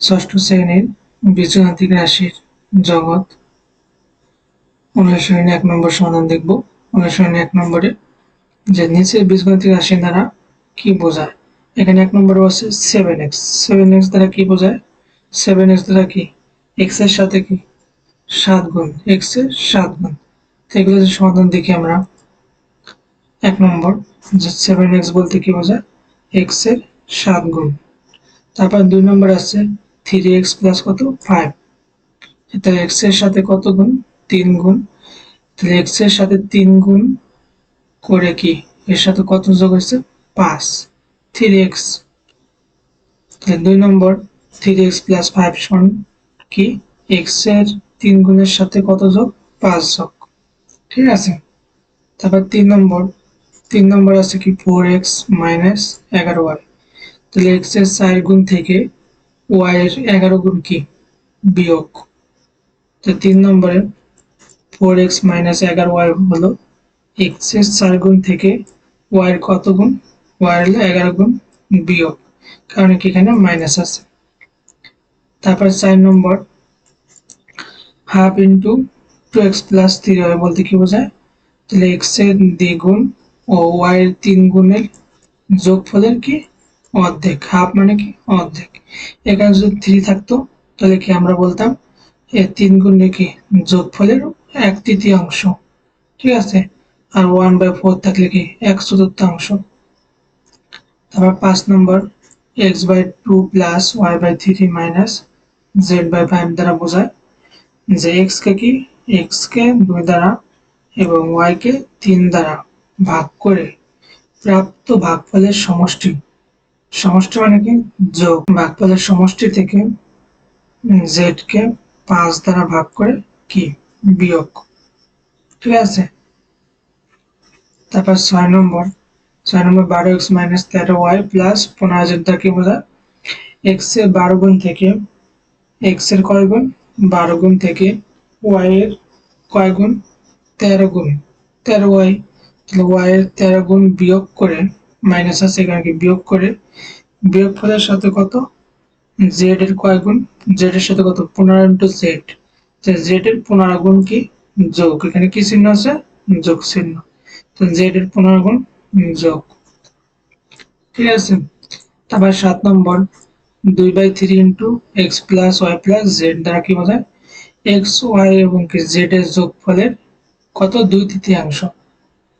ষষ্ঠ শ্রেণির বীজগাণিতিক রাশির জগৎ। অনুশীলনী এক নম্বর সমাধান দেখব। অনুশীলনী এক নম্বরে যে নিচের বীজগাণিতিক রাশি দ্বারা কি বোঝায়? এখানে এক নম্বরে আছে সেভেন এক্স সেভেন এক্স দ্বারা কি বোঝায়? সেভেন এক্স দ্বারা কি? এক্সের সাথে কি? সাত গুণ। এক্সের সাত গুণ। তো এগুলো যে সমাধান দেখি আমরা। এক নম্বর যে সেভেন এক্স বলতে কি বোঝায়? এক্সের সাত গুণ। তারপর দুই নম্বর আছে থ্রি এক্স প্লাস কত? ফাইভ তাহলে এক্সের সাথে কত গুণ? তিন গুণ। তাহলে এক্সের সাথে তিন গুণ করে কি? এর সাথে কত যোগ হয়েছে? পাঁচ। থ্রি এক্স তাহলে দুই নম্বর থ্রি এক্স প্লাস ফাইভ সমান কি? এক্সের তিন গুণের সাথে কত যোগ? পাঁচ যোগ। ঠিক আছে? তারপর তিন নম্বর। তিন নম্বর আছে কি? ফোর এক্স মাইনাস এগারো ওয়াই তাহলে এক্সের চার গুণ থেকে ওয়াই এগারো গুণ কি? বিয়োগ। তো তিন নম্বরে ফোর এক্স মাইনাস এগারো ওয়াই হলো এক্সের চার গুণ থেকে ওয়াই এর কত গুণ? ওয়াই এর এগারো গুণ বিয়োগ। কারণ কি এখানে মাইনাস আছে। তারপর চার নম্বর half into two X plus three Y বলতে কি বোঝায়? তাহলে এক্সের দ্বিগুণ ও ওয়াই এর তিন গুণের যোগফলের কি? অর্ধেক হাফ মানে কি? অর্ধেক। এখানে যদি থ্রি থাকতো, তাহলে কি আমরা বলতাম, এ তিন গুণে কি? যোগফলের এক তৃতীয়াংশ। ঠিক আছে? আর ওয়ান বাই ফোর থাকলে কি? এক চতুর্থাংশ। তারপর পাঁচ নম্বর X by two plus Y by three minus Z by five দ্বারা বোঝায় যে এক্স কে কি? এক্স কে দুই দ্বারা এবং ওয়াই কে তিন দ্বারা ভাগ করে প্রাপ্ত ভাগফলের সমষ্টি। সমষ্টি মানে কি? যোগ। ভাগফলের সমষ্টি থেকে জেড কে পাঁচ দ্বারা ভাগ করে কি? বিয়োগ। ঠিক আছে? তারপর ছয় নম্বর। ছয় নম্বর বারো এক্স মাইনাস তেরো ওয়াই প্লাস পনেরো জেড দ্বারা কি বোঝায়? এক্সের বারো গুণ থেকে এক্সের কয় গুণ? বারো গুণ থেকে ওয়াই এর কয় গুণ? তেরো গুণ। তেরো ওয়াই তাহলে ওয়াই এর তেরো গুণ বিয়োগ করে মাইনাস আছে, এখানে বিয়োগ করে। বিয়োগ ফলের সাথে কত? জেড এর কয় গুণ? জেড এর সাথে কত? পনেরো ইন্টু জেড জেড এর পনেরো গুণ কি? যোগ। এখানে কি চিহ্ন আছে? যোগ চিহ্ন। তো জেড এর পনেরো গুণ যোগ। ঠিক আছে? তারপর সাত নম্বর। দুই by three into X plus Y plus Z দ্বারা কি বোঝায়? এক্স ওয়াই এবং কি জেড এর যোগ ফলের কত? দুই তৃতীয়াংশ।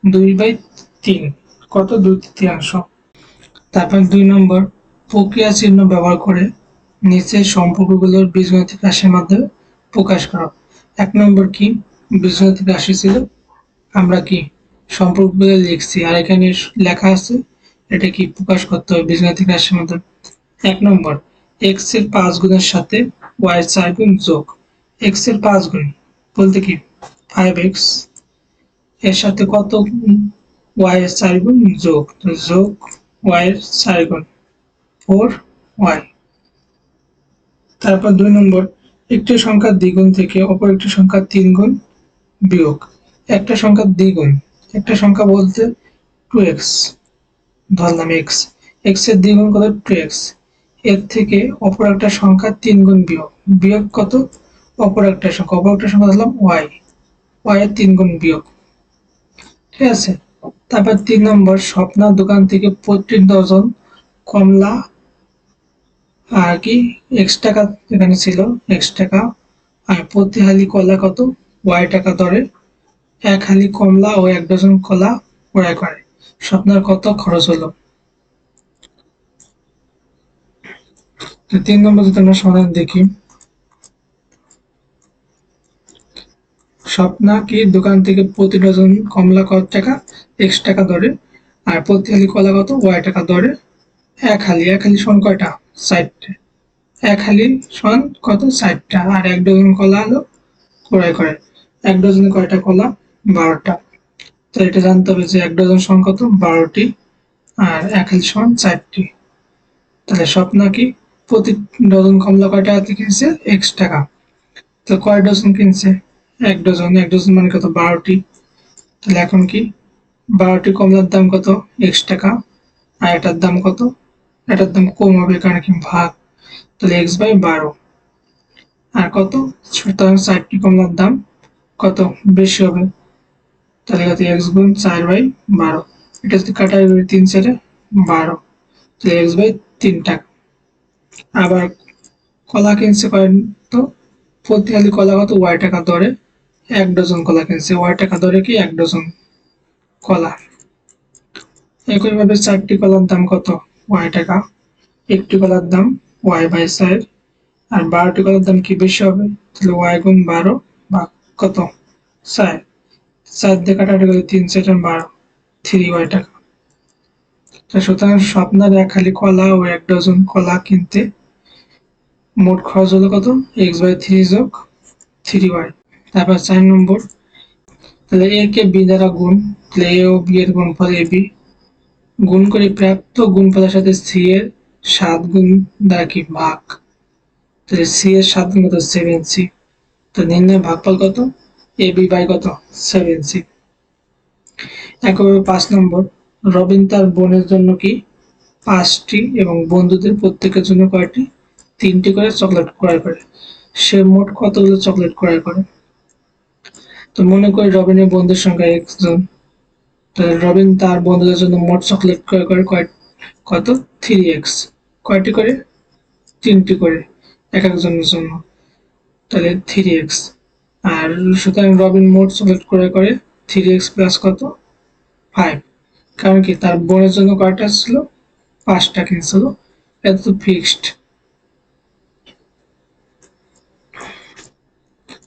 দুই বাই তিন। কত দুই তৃতীয়াংশ তারপর দুই নম্বর, প্রক্রিয়া চিহ্ন ব্যবহার করে নিচের সম্পর্কগুলোর বীজগণিতিক রাশির মাধ্যমে প্রকাশ করো। এক নম্বর কি? বীজগণিতিক রাশি ছিল। আমরা কি? সম্পর্কগুলো লিখছি আর এখানে লেখা আছে, এটা কি প্রকাশ করতে হবে বীজগণিতিক রাশির মাধ্যমে। এক নম্বর এক্সের পাঁচ গুণের সাথে ওয়াই চার গুণ যোগ। এক্সের পাঁচ গুণ বলতে কি? ফাইভ এক্সের সাথে কত ওয়াই এর চার গুণ যোগ যোগ ওয়াই এর চার গুণ ফোর ওয়াই তারপর দুই নম্বর, একটি সংখ্যার দ্বিগুণ থেকে অপর একটি সংখ্যার তিন গুণ বিয়োগ। একটা সংখ্যার দ্বিগুণ, একটা সংখ্যা বলতে টু এক্স ধরলাম এক্স এক্সের দ্বিগুণ কত? টু এক্সের থেকে অপর একটা সংখ্যা তিন গুণ বিয়োগ। বিয়োগ কত? অপর একটা সংখ্যা, অপর একটা সংখ্যা ধরলাম ওয়াই ওয়াই এর তিন গুণ বিয়োগ। ঠিক আছে? তারপর তিন নম্বর স্বপ্নার দোকান থেকে প্রতি ডজন কমলা আর কি এক্স টাকা এখানে ছিল এক্স টাকা আর প্রতি হালি কলা কত? ওয়াই টাকা দরে। এক হালি কমলা ও এক ডজন কলা ক্রয় করে। স্বপ্নার কত খরচ হলো? তিন নম্বর যদি আমরা সমাধান দেখি স্বপ্না কি দোকান থেকে প্রতি ডজন কমলা কত টাকা? এক্স টাকা দরে। আর প্রতি হালি কলা কত? ওয়াই টাকা দরে। এক হালি। এক হালি সমান কয়টা? ষাটটা এক হালি সমান কত? ষাটটা। আর এক ডজন কলা হলো ক্রয় করে। এক ডজন কয়টা কলা? বারোটা। তো এটা জানতে হবে যে এক ডজন সমান কত? বারোটি। আর এক হালি সমান চারটি। তাহলে স্বপ্না কি প্রতি ডজন কমলা কয় টাকাতে কিনছে এক্স টাকা। তো কয় ডজন কিনছে? এক ডজন এক ডজন মানে কত? বারোটি। তাহলে এখন কি? বারোটি কমলার দাম কত? এক্স টাকা। আর এটার দাম কত? এটার দাম কম হবে কারণ কি? ভাগ। তাহলে এক্স বাই বারো। আর কত? সুতরাং চারটি কমলার দাম কত? বেশি হবে। তাহলে কত? এক্স গুণ চার বাই বারো। এটা যদি কাটা তিন চারে বারো। তাহলে এক্স বাই তিন টাকা। আবার কলা কিনছে কয় তো? প্রতি কলা কত? ওয়াই টাকা দরে। এক ডজন কলা কিনছে। ওয়াই টাকা ধরে কি এক ডজন কলা? একইভাবে চারটি কলার দাম কত? ওয়াই টাকা। একটি কলার দাম ওয়াই বাই চার। আর বারোটি কলার দাম কি বেশি হবে? তাহলে ওয়াই গুণ বারো বা কত? চার। চার দিয়ে কাটাকাটি গেলে তিন, চার বারো। থ্রি ওয়াই টাকা। সুতরাং স্বপ্নার এক খালি কলা ও এক ডজন কলা কিনতে মোট খরচ হলো কত? এক্স বাই থ্রি যোগ থ্রি ওয়াই। তারপর চার নম্বর। তাহলে এ কে বি দ্বারা গুণ, তাহলে এ ও বি এর গুণফল এ বি গুণ করে প্রাপ্ত গুণফলের সাথে সি এর সাত গুণ দ্বারা কি ভাগ? তাহলে সি এর সাত গুণ কত? সেভেন সি তো নির্ণয় ভাগফল কত? এ বি বাই কত? সেভেন সি একইভাবে পাঁচ নম্বর। রবিন তার বোনের জন্য কি? পাঁচটি এবং বন্ধুদের প্রত্যেকের জন্য কয়টি? তিনটি করে চকলেট ক্রয় করে। সে মোট কতগুলো চকলেট ক্রয় করে? তো মনে করি রবিনের বন্ধুর সংখ্যা একজন। তাহলে রবিন তার বন্ধুদের জন্য মোট চকলেট ক্রয় করে কয়, কত? থ্রি এক্স কয়টি করে? তিনটি করে এক একজনের জন্য। তাহলে থ্রি এক্স আর সুতরাং রবিন মোট চকলেট ক্রয় করে থ্রি এক্স প্লাস কত? ফাইভ কারণ কি? তার বোনের জন্য কয়টা ছিল? পাঁচটা কিনছিল। এটা তো ফিক্সড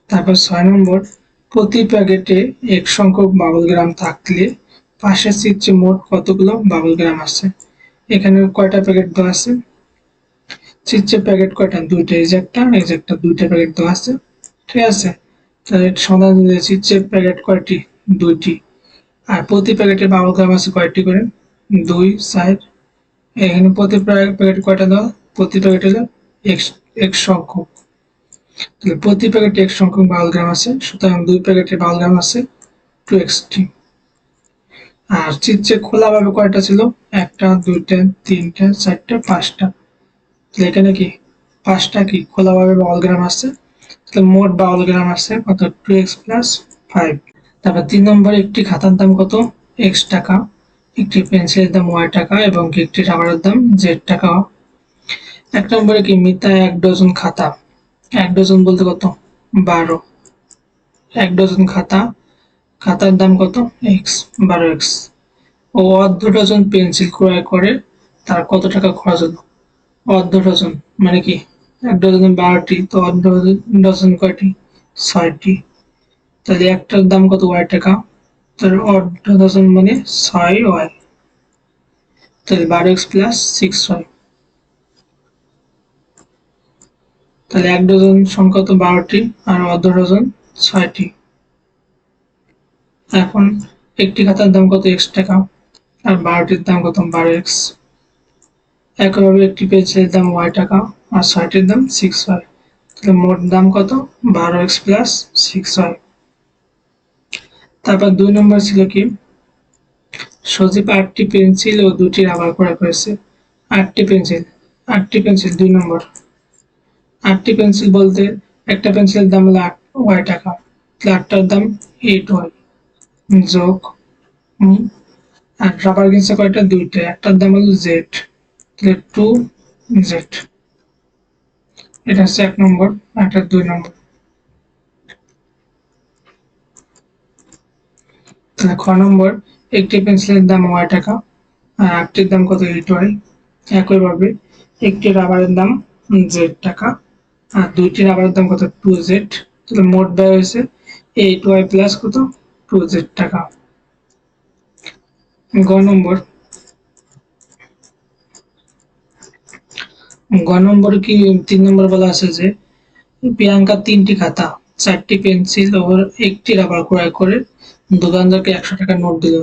তারপর ছয় নম্বর। প্রতি প্যাকেটে এক সংখ্যক বাবল গ্রাম থাকলে পাশের চিত্রে মোট কতগুলো বাবল গ্রাম আছে? এখানে কয়টা প্যাকেট দেওয়া আছে? চিত্রে প্যাকেট কয়টা? দুইটা। এই যে একটা, এই যে একটা, দুইটা প্যাকেট দেওয়া আছে। ঠিক আছে? তাহলে সন্ধান দিলে চিত্রে প্যাকেট কয়টি? দুইটি। আর প্রতি প্যাকেটে বাবল গ্রাম আছে কয়টি করে? দুই সাইড এখানে প্রতি প্যাকেট কয়টা দেওয়া? প্রতি প্যাকেট এক সংখ্যক। তাহলে প্রতি প্যাকেটে এক সংখ্যক বাউল গ্রাম আছে, সুতরাং দুই প্যাকেটে বাউল গ্রাম আছে টু এক্সটি আর চিত্রে খোলাভাবে কয়টা ছিল? একটা, দুইটা, তিনটা, চারটা, পাঁচটা। তাহলে এখানে কি? পাঁচটা কি? খোলাভাবে বাউল গ্রাম আছে, তাহলে মোট বাউল গ্রাম আছে কত? টু এক্স প্লাস ফাইভ তারপর তিন নম্বরে একটি খাতার দাম কত? এক্স টাকা। একটি পেন্সিলের দাম ওয়াই টাকা এবং একটি রাবারের দাম জেড টাকা। এক নম্বরে কি? মিতা এক ডজন খাতা। এক ডজন বলতে কত? বারো। এক ডজন খাতা। খাতার দাম কত? এক্স বারো এক্স ও অর্ধ ডজন পেন্সিল ক্রয় করে, তার কত টাকা খরচ হলো? অর্ধ ডজন মানে কি? এক ডজনে বারোটি, তো অর্ধ ডজন কয়টি? ছয়টি। তাহলে একটার দাম কত? ওয়াই টাকা। তাহলে অর্ধ ডজন মানে ছয় ওয়াই তাহলে বারো এক্স প্লাস সিক্স ওয়াই তাহলে এক ডজন সংখ্যা তো বারোটি, আর অর্ধ ডজন ছয়টি। এখন একটি খাতার দাম কত এক্স টাকা, আর বারোটির দাম কত বারো এক্স একইভাবে একটি পেজের দাম ওয়াই টাকা, আর ছয়টির দাম সিক্স ওয়াই তাহলে মোট দাম কত? বারো এক্স প্লাস সিক্স ওয়াই তারপর দুই নম্বর ছিল কি? সজীব আটটি পেন্সিল ও দুটি রাবার করা করেছে। আটটি পেন্সিল আটটি পেন্সিল, দুই নম্বর। আটটি পেন্সিল বলতে একটা পেন্সিলের দাম হলো আট ওয়াই টাকা তাহলে আটটার দাম এইট ওয়াই যোগ আর রাবার কিনছে কয়টা? দুইটা। একটার দাম হলো জেড তাহলে টু জেড এটা হচ্ছে এক নম্বর একটা দুই নম্বর। তাহলে খ নম্বর, একটি পেন্সিলের দাম ওয়াই টাকা, আর আটটির দাম কত এইট ওয়াই একইভাবে একটি রাবারের দাম জেড টাকা। আর দুইটি রাবারের দাম কত? টু জেড তাহলে মোট ব্যয় হয়েছে এইট ওয়াই প্লাস কত? টু জেড টাকা। গ নম্বর। গ নম্বর কি, তিন নম্বর বলা আছে যে প্রিয়াঙ্কা তিনটি খাতা, চারটি পেন্সিল ও একটি রাবার ক্রয় করে দোকানদারকে একশো টাকা নোট দিল।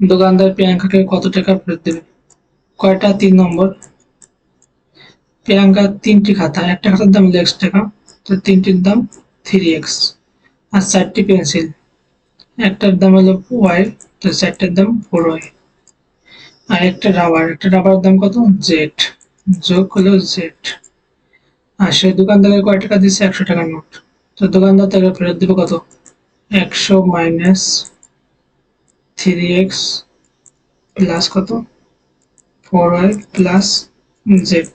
দোকানদার প্রিয়াঙ্কাকে কত টাকা ফেরত দেবে? কয়টা? তিন নম্বর। প্রিয়াঙ্কা তিনটি খাতা একটা খাতার দাম হলো এক্স টাকা, তো তিনটির দাম থ্রি এক্স আর চারটি পেন্সিল। একটার দাম হলো ওয়াই তো চারটার দাম ফোর ওয়াই আর একটা রাবার একটা রাবার দাম কত? জেড যোগ হলো জেড আর সে দোকানদারের কয় টাকা দিচ্ছে একশো টাকার নোট। তো দোকানদার তাকে ফেরত দিবে কত? একশো মাইনাস থ্রি এক্স প্লাস কত? ফোর ওয়াই প্লাস জেড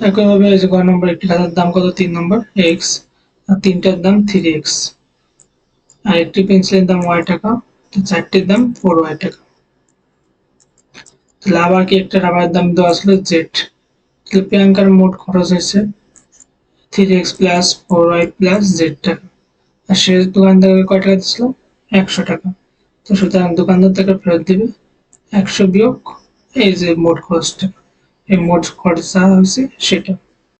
একইভাবে এই যে গ নম্বর, একটি খাতার দাম কত? তিন নম্বর এক্স আর তিনটার দাম থ্রি এক্স আর একটি পেন্সিলের দাম ওয়াই টাকা, তো চারটির দাম ফোর ওয়াই টাকা। তাহলে আবার কি একটা রাবারের দাম দেওয়া আসলে জেড তাহলে প্রিয়াঙ্কার মোট খরচ হয়েছে three X plus four Y plus Z টাকা। আর সে দোকানদারকে কয় টাকা দিচ্ছিল একশো টাকা। তো সুতরাং দোকানদার তাকে ফেরত দিবে একশো বিয়োগ এই যে মোট খরচটা। এই মোট খরচা হয়েছে সেটা।